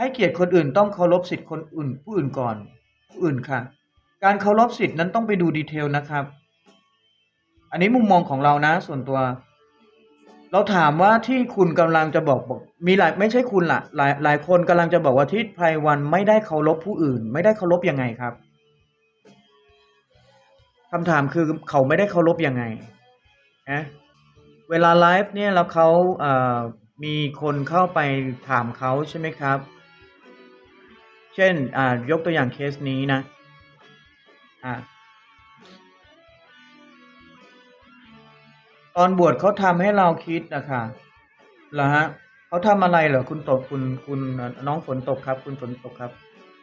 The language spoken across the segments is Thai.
ให้เกียรติคนอื่นต้องเคารพสิทธิ์คนอื่นผู้อื่นก่อนผู้อื่นค่ะ การเคารพสิทธิ์นั้นต้องไปดูดีเทลนะครับ อันนี้มุมมองของเรานะส่วนตัว เราถามว่าที่คุณกำลังจะบอกบอกมีหลายไม่ใช่คุณละหลายหลายคนกำลังจะบอกว่าทิศไพรวันไม่ได้เคารพผู้อื่น ไม่ได้เคารพยังไงครับคำถามคือเขาไม่ได้เคารพยังไงนะเวลาไลฟ์เนี่ยแล้วเขาเอ่อมีคนเข้าไปถามเขาใช่ไหมครับ ช่นอ่ายกตัวอย่างเคสนี้นะอ่าตอนบวชเขาทำให้เราคิดนะคะเหรอฮะเขาทำอะไรเหรอคุณตกคุณคุณน้องฝนตกครับ คุณฝนตกครับ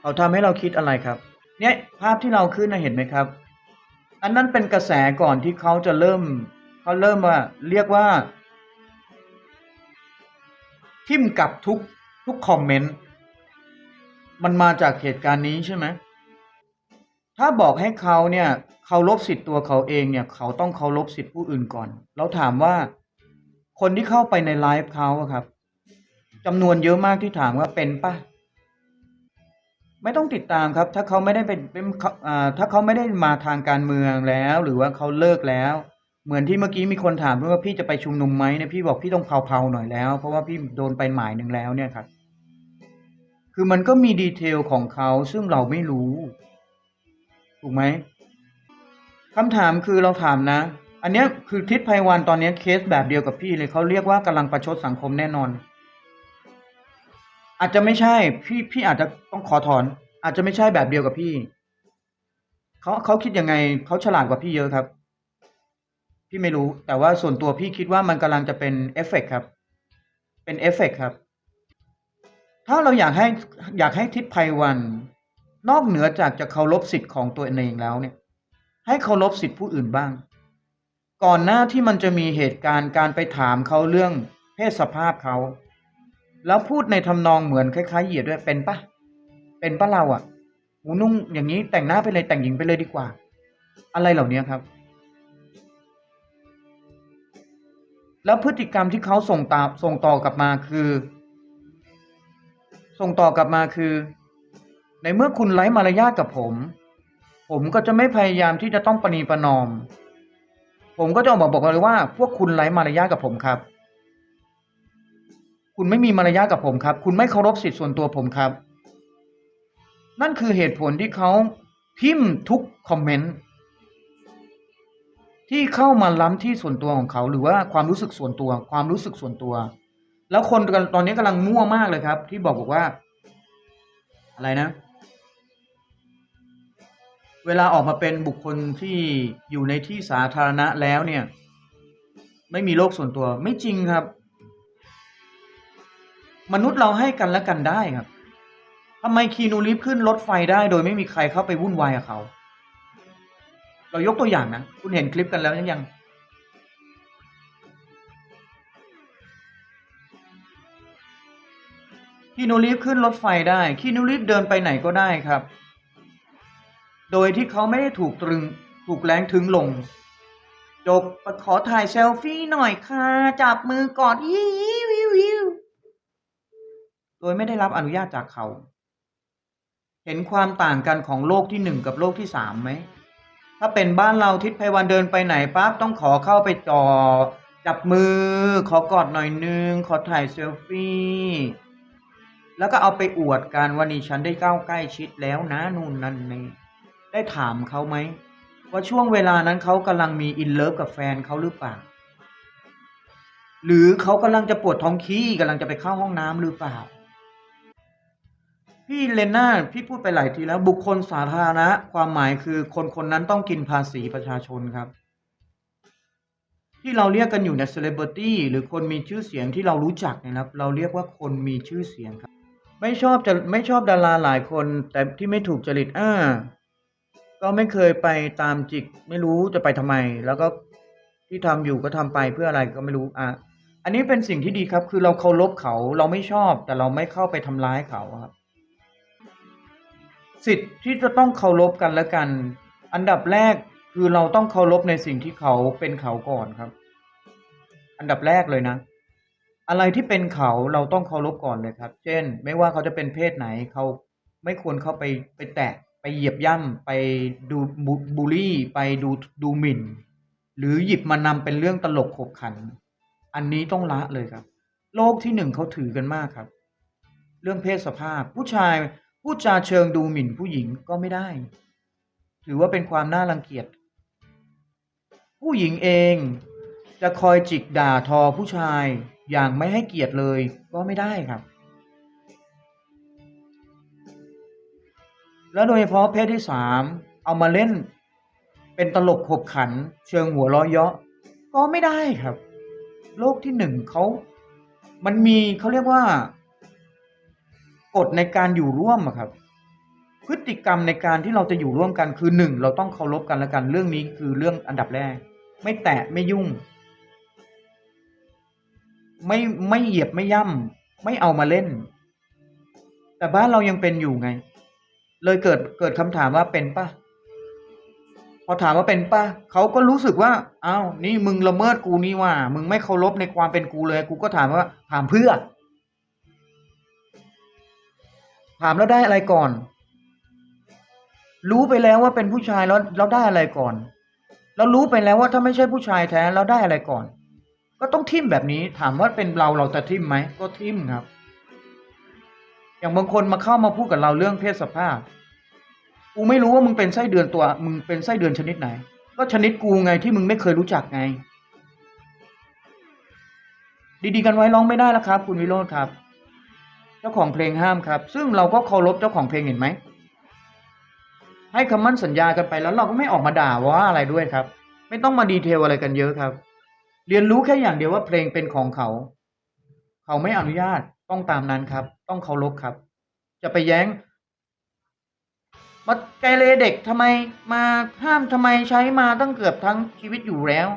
เขาทำให้เราคิดอะไรครับ เนี่ยภาพที่เราขึ้นนะเห็นไหมครับ อันนั้นเป็นกระแสก่อนที่เขาจะเริ่มเขาเริ่มว่าเรียกว่า ทิมกับทุกทุกคอมเมนต์ มันมาจากเหตุการณ์นี้ใช่ไหมถ้าบอกให้เขาเนี่ยเคารพสิทธิ์ตัวเขาเองเนี่ย เขาต้องเคารพสิทธิ์ผู้อื่นก่อนเราถามว่า คนที่เข้าไปในไลฟ์เขาครับจำนวนเยอะมากที่ถามว่าเป็นปะไม่ต้องติดตามครับ ถ้าเขาไม่ได้เป็นเป็นอ่าถ้าเขาไม่ได้มาทางการเมืองแล้ว หรือว่าเขาเลิกแล้ว เหมือนที่เมื่อกี้มีคนถามด้วยว่าพี่จะไปชุมนุมไหมเนี่ยพี่บอกพี่ต้องเผาๆหน่อยแล้ว เพราะว่าพี่โดนไปหมายหนึ่งแล้วเนี่ยครับ คือมันก็มีดีเทลของเขาซึ่งเราไม่รู้ ถูกไหมคำถามคือเราถามนะ อันนี้คือทิศไพวันตอนนี้เคสแบบเดียวกับพี่เลยเขาเรียกว่ากำลังประชดสังคมแน่นอน อาจจะไม่ใช่พี่พี่อาจจะต้องขอถอน อาจจะไม่ใช่แบบเดียวกับพี่เขาเขาคิดยังไงเขาฉลาดกว่าพี่เยอะครับ พี่ไม่รู้ แต่ว่าส่วนตัวพี่คิดว่ามันกำลังจะเป็นเอฟเฟกต์ครับ เป็นเอฟเฟกต์ครับ ถ้าเราอยากให้อยากให้ทิศไพวัน นอกเหนือจากจะเคารพสิทธิ์ของตัวเองแล้วเนี่ย ให้เคารพสิทธิ์ผู้อื่นบ้าง ก่อนหน้าที่มันจะมีเหตุการณ์การไปถามเขาเรื่องเพศสภาพเขา แล้วพูดในทำนองเหมือนคล้ายๆเหยียดด้วยเป็นปะเป็นปะเราอะ่ะหูนุ่งอย่างนี้แต่งหน้าไปเลยแต่งหญิงไปเลยดีกว่า อะไรเหล่านี้ครับ แล้วพฤติกรรมที่เขาส่งตามส่งต่อกลับมาคือ ส่งต่อกลับมาคือ ในเมื่อคุณไร้มารยาทกับผม ผมก็จะไม่พยายามที่จะต้องประนีประนอม ผมก็จะออกมาบอกเลยว่า พวกคุณไร้มารยาทกับผมครับ คุณไม่มีมารยาทกับผมครับ คุณไม่เคารพสิทธิ์ส่วนตัวผมครับ นั่นคือเหตุผลที่เขาพิมพ์ทุกคอมเมนต์ที่เข้ามาล้ำที่ส่วนตัวของเขา หรือว่าความรู้สึกส่วนตัว ความรู้สึกส่วนตัว แล้วคนตอนนี้กำลังมั่วมากเลยครับ ที่บอกบอกว่า อะไรนะ เวลาออกมาเป็นบุคคลที่อยู่ในที่สาธารณะแล้วเนี่ย ไม่มีโลกส่วนตัวไม่จริงครับ มนุษย์เราให้กันและกันได้ครับทำไมคีนูรีฟขึ้นรถไฟได้ โดยไม่มีใครเข้าไปวุ่นวายกับเขา เรายกตัวอย่างนะ คุณเห็นคลิปกันแล้วยัง คีนูรีฟขึ้นรถไฟได้คีนูรีฟเดินไปไหนก็ได้ครับ โดยที่เขาไม่ได้ถูกตรึงถูกแรงถึงลง จบขอถ่ายเซลฟี่หน่อยค่ะ จับมือกอดยิววิววิวโดยไม่ได้รับอนุญาตจากเขา เห็นความต่างกันของโลกที่หนึ่งกับโลกที่สามไหม ถ้าเป็นบ้านเราทิศไพวันเดินไปไหนปั๊บต้องขอเข้าไปจอจับมือ ขอกอดหน่อยนึง ขอถ่ายเซลฟี่ แล้วก็เอาไปอวดกันว่านี่ฉันได้ก้าวใกล้ชิดแล้วนะนู่นนั่นนี่ได้ถามเขาไหมว่าช่วงเวลานั้นเขากำลังมีอินเลิฟกับแฟนเขาหรือเปล่า หรือเขากำลังจะปวดท้องขี้กำลังจะไปเข้าห้องน้ำหรือเปล่า พี่เลน่าพี่พูดไปหลายทีแล้ว บุคคลสาธารณะความหมายคือคนคนนั้นต้องกินภาษีประชาชนครับ ที่เราเรียกกันอยู่ในเซเลบริตี้หรือคนมีชื่อเสียงที่เรารู้จักนะครับ เราเรียกว่าคนมีชื่อเสียงครับ ไม่ชอบจะไม่ชอบดาราหลายคน แต่ที่ไม่ถูกจริตอ่าก็ไม่เคยไปตามจิก ไม่รู้จะไปทำไม แล้วก็ที่ทำอยู่ก็ทำไปเพื่ออะไรก็ไม่รู้อะอันนี้เป็นสิ่งที่ดีครับ คือเราเคารพเขาเราไม่ชอบ แต่เราไม่เข้าไปทำร้ายเขาครับ สิทธิ์ที่จะต้องเคารพกันและกัน อันดับแรกคือเราต้องเคารพในสิ่งที่เขาเป็นเขาก่อนครับ อันดับแรกเลยนะ อะไรที่เป็นเขาเราต้องเคารพก่อนเลยครับ เช่น ไม่ว่าเขาจะเป็นเพศไหนเขาไม่ควรเข้าไปไปแตะไปเหยียบย่ำไปดูบูบูลลี่ไปดูดูหมิ่น หรือหยิบมานำเป็นเรื่องตลกขบขัน อันนี้ต้องละเลยครับ โลกที่หนึ่งเขาถือกันมากครับ เรื่องเพศสภาพ ผู้ชายพูดจาเชิงดูหมิ่นผู้หญิงก็ไม่ได้ ถือว่าเป็นความน่ารังเกียจ ผู้หญิงเองจะคอยจิกด่าทอผู้ชายอย่างไม่ให้เกียรติเลยก็ไม่ได้ครับ แล้วโดยเฉพาะเพศที่สามเอามาเล่น เป็นตลกขบขัน เชิงหัวเราะเยาะก็ไม่ได้ครับ โลกที่หนึ่งเขา มันมีเขาเรียกว่ากฎในการอยู่ร่วมครับ พฤติกรรมในการที่เราจะอยู่ร่วมกันคือหนึ่งเราต้องเคารพกันและกันเรื่องนี้คือเรื่องอันดับแรก ไม่แตะไม่ยุ่ง ไม่ไม่เหยียบไม่ย่ำไม่เอามาเล่น แต่บ้านเรายังเป็นอยู่ไง เลยเกิดเกิดคำถามว่าเป็นปะพอถามว่าเป็นปะเขาก็รู้สึกว่าอ้าวนี่มึงละเมิดกูนี่ว่า มึงไม่เคารพในความเป็นกูเลย กูก็ถามว่าถามเพื่อ ถามแล้วได้อะไรก่อน รู้ไปแล้วว่าเป็นผู้ชายแล้วเราได้อะไรก่อน เรารู้ไปแล้วว่าถ้าไม่ใช่ผู้ชายแท้เราได้อะไรก่อน ก็ต้องทิมแบบนี้ ถามว่าเป็นเราเราจะทิมไหมก็ทิมครับ อย่างบางคนมาเข้ามาพูดกับเราเรื่องเพศสภาพกูไม่รู้ว่ามึงเป็นไส้เดือนตัว มึงเป็นไส้เดือนชนิดไหน ก็ชนิดกูไงที่มึงไม่เคยรู้จักไง ดีๆกันไว้ร้องไม่ได้แล้วครับ คุณวิโรธครับ เจ้าของเพลงห้ามครับ ซึ่งเราก็เคารพเจ้าของเพลงเห็นไหมให้คำมั่นสัญญากันไปแล้วเราก็ไม่ออกมาด่าว่าอะไรด้วยครับ ไม่ต้องมาดีเทลอะไรกันเยอะครับ เรียนรู้แค่อย่างเดียวว่าเพลงเป็นของเขา เขาไม่อนุญาตต้องตามนั้นครับ ต้องเคารพครับ จะไปแย้งมาไกเรเด็กทำไมมาห้ามทำไมใช้มาตั้งเกือบทั้งชีวิตอยู่แล้ว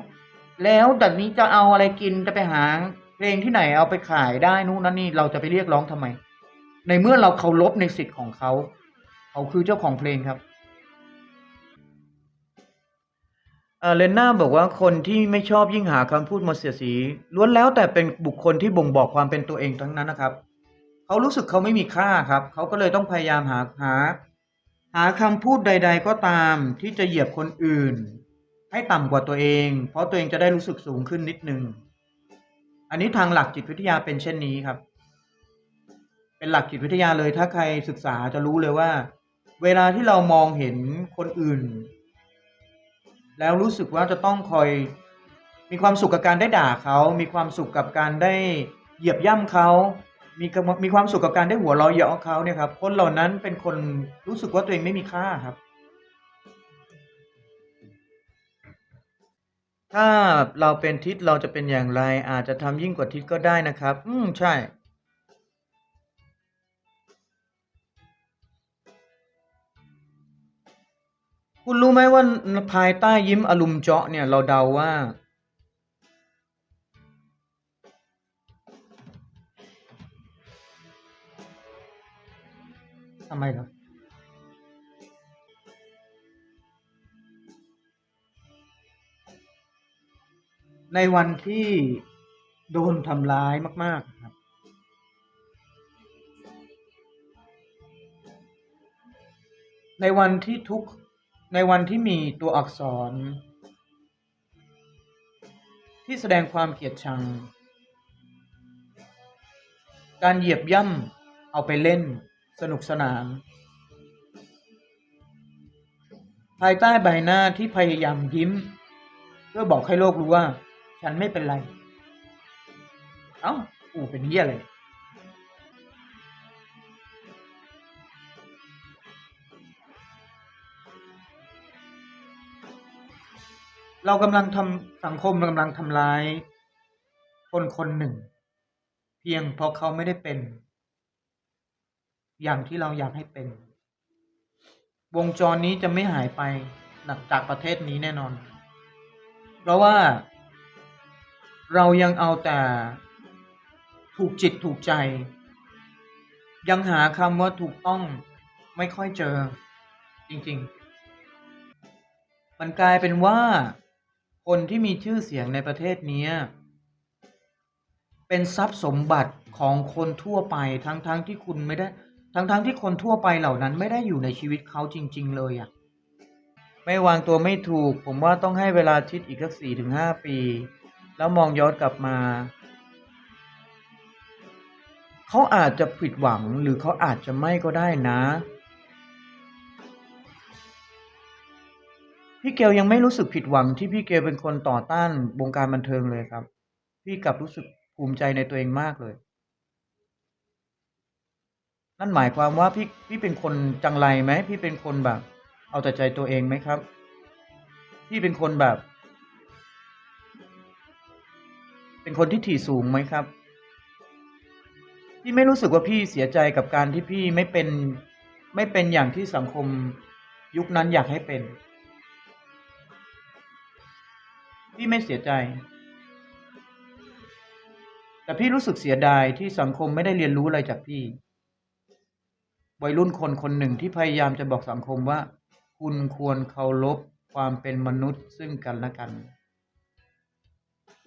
แล้วแต่นี้จะเอาอะไรกินจะไปหาเพลงที่ไหนเอาไปขายได้นู่นนั่นนี่เราจะไปเรียกร้องทำไม ในเมื่อเราเคารพในสิทธิ์ของเขา เขาคือเจ้าของเพลงครับ เออเลนน่าบอกว่าคนที่ไม่ชอบยิ่งหาคำพูดมาเสียดสี ล้วนแล้วแต่เป็นบุคคลที่บ่งบอกความเป็นตัวเองทั้งนั้นนะครับ เขารู้สึกเขาไม่มีค่าครับ เขาก็เลยต้องพยายามหาหา หาคำพูดใด ๆ ก็ตามที่จะเหยียบคนอื่น ให้ต่ำกว่าตัวเอง เพราะตัวเองจะได้รู้สึกสูงขึ้นนิดนึง อันนี้ทางหลักจิตวิทยาเป็นเช่นนี้ครับ เป็นหลักจิตวิทยาเลยถ้าใครศึกษาจะรู้เลยว่า เวลาที่เรามองเห็นคนอื่น แล้วรู้สึกว่าจะต้องคอยมีความสุขกับการได้ด่าเขา มีความสุขกับการได้เหยียบย่ำเขา มีมีความสุขกับการได้หัวเราะเยาะเขาเนี่ยครับ คนเหล่านั้นเป็นคนรู้สึกว่าตัวเองไม่มีค่าครับ ถ้าเราเป็นทิศเราจะเป็นอย่างไรอาจจะทำยิ่งกว่าทิศก็ได้นะครับ อืมใช่ คุณรู้ไหมว่าภายใต้ยิ้มอลุมเจาะเนี่ยเราเดาว่า ทำไมเหรอในวันที่โดนทำร้ายมาก ๆ ครับ ในวันที่ทุกข์ ในวันที่มีตัวอักษร ที่แสดงความเกลียดชัง การเหยียบย่ำเอาไปเล่นสนุกสนาน ภายใต้ใบหน้าที่พยายามยิ้ม เพื่อบอกให้โลกรู้ว่า ฉันไม่เป็นไร เอ้า อูเป็นเหี้ยอะไร เรากำลังทำสังคมเรากำลังทำร้าย คนคนหนึ่ง เพียงเพราะเขาไม่ได้เป็น อย่างที่เราอยากให้เป็น วงจรนี้จะไม่หายไปจากประเทศนี้แน่นอน เพราะว่า เรายังเอาแต่ถูกจิตถูกใจ ยังหาคำว่าถูกต้องไม่ค่อยเจอ จริง ๆ มันกลายเป็นว่า คนที่มีชื่อเสียงในประเทศนี้เป็นทรัพย์สมบัติของคนทั่วไปทั้งๆทที่คุณไม่ได้ ทั้งๆทที่คนทั่วไปเหล่านั้นไม่ได้อยู่ในชีวิตเขาจริง ๆ เลยอะไม่วางตัวไม่ถูก ผมว่าต้องให้เวลาคิดอีกสักสี่ถึงห้าปี แล้วมองย้อนกลับมา เขาอาจจะผิดหวังหรือเขาอาจจะไม่ก็ได้นะ พี่เกลยังไม่รู้สึกผิดหวังที่พี่เกลเป็นคนต่อต้านวงการบันเทิงเลยครับ พี่กลับรู้สึกภูมิใจในตัวเองมากเลย นั่นหมายความว่าพี่พี่เป็นคนจังไรไหมพี่เป็นคนแบบ เอาแต่ใจตัวเองไหมครับ พี่เป็นคนแบบ เป็นคนที่ถี่สูงไหมครับพี่ไม่รู้สึกว่าพี่เสียใจกับการที่พี่ไม่เป็น ไม่เป็นอย่างที่สังคมยุคนั้นอยากให้เป็น พี่ไม่เสียใจ แต่พี่รู้สึกเสียดายที่สังคมไม่ได้เรียนรู้อะไรจากพี่ วัยรุ่นคนคนหนึ่งที่พยายามจะบอกสังคมว่า คุณควรเคารพความเป็นมนุษย์ซึ่งกันและกัน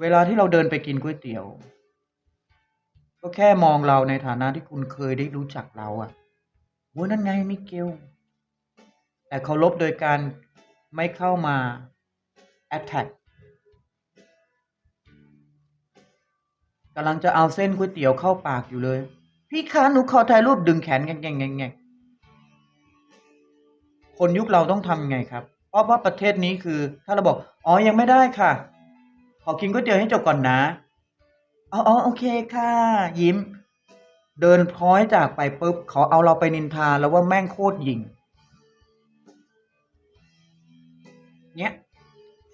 เวลาที่เราเดินไปกินก๋วยเตี๋ยว ก็แค่มองเราในฐานะที่คุณเคยได้รู้จักเราอะว่านั่นไงมิเกลแต่เคารพโดยการไม่เข้ามา attack กำลังจะเอาเส้นก๋วยเตี๋ยวเข้าปากอยู่เลย พี่คะหนูขอถ่ายรูปดึงแขนแงงแงงแงงแงคนยุคเราต้องทำไงครับ เพราะว่าประเทศนี้คือ ถ้าเราบอกอ๋อยังไม่ได้ค่ะ ขอกินก๋วยเตี๋ยวให้จบก่อนนะอ๋ออ๋อโอเคค่ะ ยิ้ม เดินพร้อยจากไปปุ๊บเขาเอาเราไปนินทาแล้วว่าแม่งโคตรยิง เนี้ย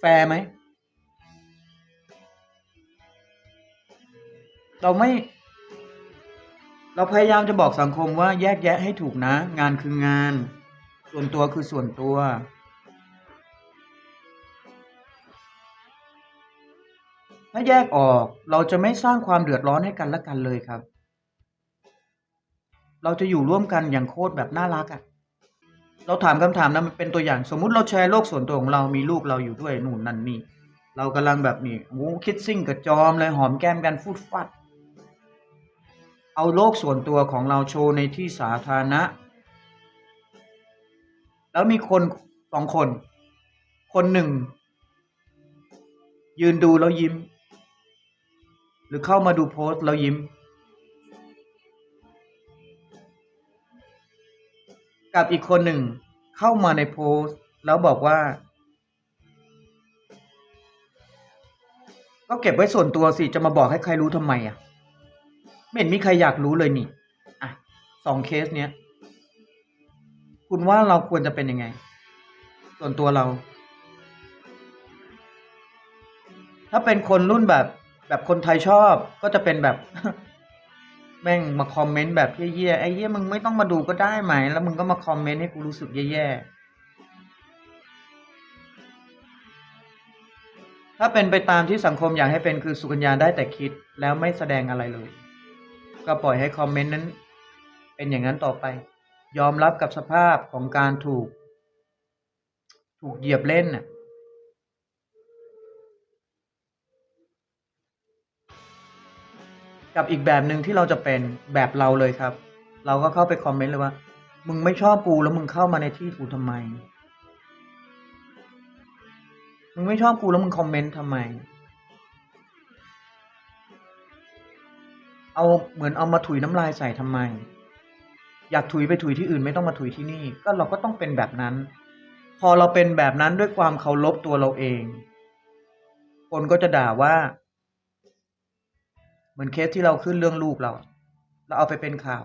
แฟร์ไหม เราไม่ เราพยายามจะบอกสังคมว่าแยกแยะให้ถูกนะ งานคืองาน ส่วนตัวคือส่วนตัว ถ้าแยกออกเราจะไม่สร้างความเดือดร้อนให้กันและกันเลยครับ เราจะอยู่ร่วมกันอย่างโคตรแบบน่ารักอะ่ะเราถามคำถามนะมันเป็นตัวอย่างสมมุติเราแชร์โลกส่วนตัวของเรามีลูกเราอยู่ด้วยนู่นนั่นนี่ เรากำลังแบบนี้โอ้คิดซิ่งกับจอมเลยหอมแก้มกันฟูดฟัด เอาโลกส่วนตัวของเราโชว์ในที่สาธารณะ แล้วมีคนสองคน คนหนึ่ง ยืนดูแล้วยิ้ม หรือเข้ามาดูโพสต์แล้วยิ้ม กับอีกคนหนึ่งเข้ามาในโพสต์แล้วบอกว่า ก็เก็บไว้ส่วนตัวสิ จะมาบอกให้ใครรู้ทำไมอะ ไม่เห็นมีใครอยากรู้เลยนี่อะสองเคสเนี้ย คุณว่าเราควรจะเป็นยังไง ส่วนตัวเรา ถ้าเป็นคนรุ่นแบบ แบบคนไทยชอบ ก็จะเป็นแบบ แม่งมาคอมเมนต์แบบเยี่ยๆไอ้เยี่ยมึงไม่ต้องมาดูก็ได้ไหม แล้วมึงก็มาคอมเมนต์ให้กูรู้สึกแย่ๆถ้าเป็นไปตามที่สังคมอยากให้เป็นคือสุกัญญาได้แต่คิดแล้วไม่แสดงอะไรเลย ก็ปล่อยให้คอมเมนต์นั้น เป็นอย่างนั้นต่อไป ยอมรับกับสภาพของการถูก ถูกเหยียบเล่นน่ะกับอีกแบบหนึ่งที่เราจะเป็นแบบเราเลยครับ เราก็เข้าไปคอมเมนต์เลยว่า มึงไม่ชอบกูแล้วมึงเข้ามาในที่กูทำไม มึงไม่ชอบกูแล้วมึงคอมเมนต์ทำไม เอาเหมือนเอามาถุยน้ำลายใส่ทำไม อยากถุยไปถุยที่อื่นไม่ต้องมาถุยที่นี่ ก็เราก็ต้องเป็นแบบนั้น พอเราเป็นแบบนั้นด้วยความเคารพตัวเราเอง คนก็จะด่าว่าเหมือนเคสที่เราขึ้นเรื่องลูกเรา เราเอาไปเป็นข่าว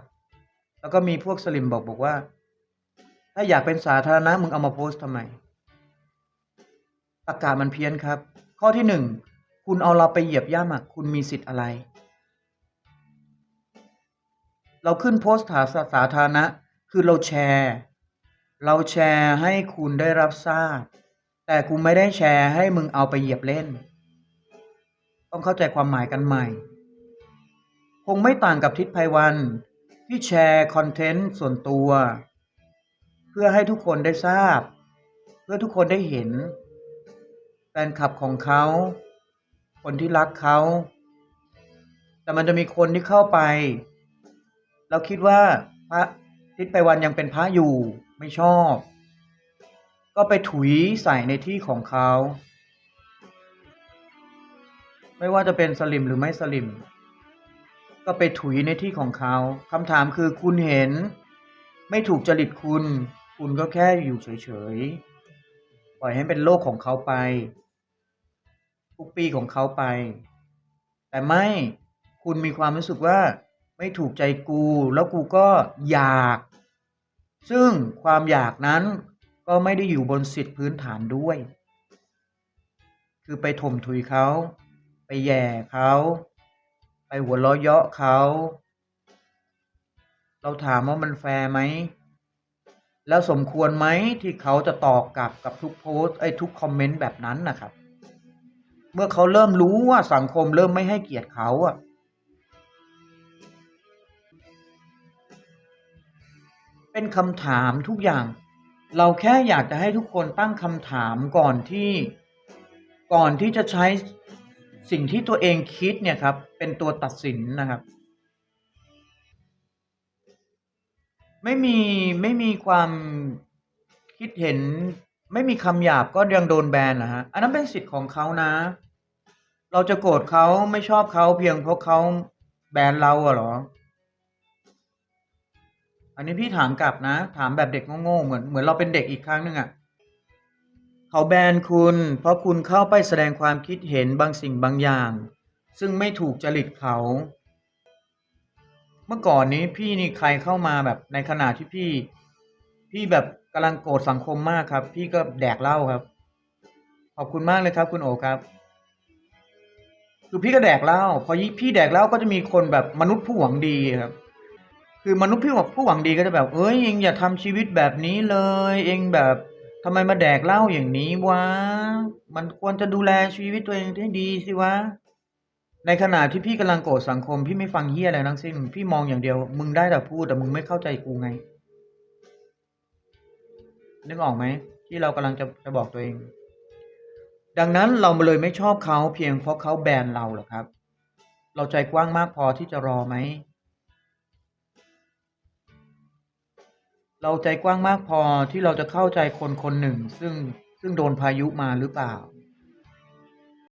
แล้วก็มีพวกสลิมบอกบอกว่า ถ้าอยากเป็นสาธารณะมึงเอามาโพสต์ทำไมตรกกามันเพี้ยนครับ ข้อที่หนึ่งคุณเอาเราไปเหยียบย่ำคุณมีสิทธิ์อะไร เราขึ้นโพสต์าสาธารณะ คือเราแชร์ เราแชร์ให้คุณได้รับทราบ แต่กูไม่ได้แชร์ให้มึงเอาไปเหยียบเล่น ต้องเข้าใจความหมายกันใหม่ คงไม่ต่างกับทิศภัยวัน ที่แชร์คอนเทนต์ส่วนตัว เพื่อให้ทุกคนได้ทราบ เพื่อทุกคนได้เห็น แฟนคลับของเขา คนที่รักเขา แต่มันจะมีคนที่เข้าไป เราคิดว่าพระทิศไปวันยังเป็นพระอยู่ไม่ชอบ ก็ไปถุยใส่ในที่ของเขา ไม่ว่าจะเป็นสลิมหรือไม่สลิม ก็ไปถุยในที่ของเขาคำถามคือคุณเห็น ไม่ถูกจริตคุณ คุณก็แค่อยู่เฉยๆ ปล่อยให้เป็นโลกของเขาไปทุกปีของเขาไป แต่ไม่คุณมีความรู้สึกว่า ไม่ถูกใจกู แล้วกูก็อยาก ซึ่งความอยากนั้นก็ไม่ได้อยู่บนสิทธิพื้นฐานด้วย คือไปถ่มถุยเขา ไปแย่เขา ไปหัวเราะเยาะเขา เราถามว่ามันแฟร์ไหม แล้วสมควรไหมที่เขาจะตอบกลับกับทุกโพสต์ไอ้ทุกคอมเมนต์แบบนั้นนะครับ เมื่อเขาเริ่มรู้ว่าสังคมเริ่มไม่ให้เกียรติเขาอะ เป็นคำถามทุกอย่าง เราแค่อยากจะให้ทุกคนตั้งคำถามก่อนที่ก่อนที่จะใช้สิ่งที่ตัวเองคิดเนี่ยครับ เป็นตัวตัดสินนะครับ ไม่มีไม่มีความคิดเห็น ไม่มีคำหยาบก็ยังโดนแบนนะฮะอันนั้นเป็นสิทธิ์ของเขานะ เราจะโกรธเขาไม่ชอบเขาเพียงเพราะเขาแบนเราอะเหรอ อันนี้พี่ถามกลับนะ ถามแบบเด็กโง่ๆเหมือนเหมือนเราเป็นเด็กอีกครั้งหนึ่งอะเขาแบนคุณ เพราะคุณเข้าไปแสดงความคิดเห็นบางสิ่งบางอย่าง ซึ่งไม่ถูกจริตเขา เมื่อก่อนนี้พี่นี่ใครเข้ามาแบบในขณะที่พี่ พี่แบบกำลังโกรธสังคมมากครับ พี่ก็แดกเหล้าครับ ขอบคุณมากเลยครับ คุณโอครับคือพี่ก็แดกเหล้าพอพี่แดกเหล้าก็จะมีคนแบบมนุษย์ผู้หวังดีครับ คือมนุษย์ผู้หวังผู้หวังดีก็จะแบบ เอ้ยเองอย่าทำชีวิตแบบนี้เลย เองแบบทำไมมาแดกเหล้าอย่างนี้วะ มันควรจะดูแลชีวิตตัวเองให้ดีสิวะ ในขณะที่พี่กำลังโกรธสังคม พี่ไม่ฟังเฮียอะไรทั้งสิ้น พี่มองอย่างเดียว มึงได้แต่พูดแต่มึงไม่เข้าใจกูไง นึกออกไหมที่เรากำลังจะจะบอกตัวเอง ดังนั้นเราเลยไม่ชอบเขาเพียงเพราะเขาแบนเราหรอครับ เราใจกว้างมากพอที่จะรอไหม เราใจกว้างมากพอที่เราจะเข้าใจคนคนหนึ่ง ซึ่งซึ่งโดนพายุมาหรือเปล่า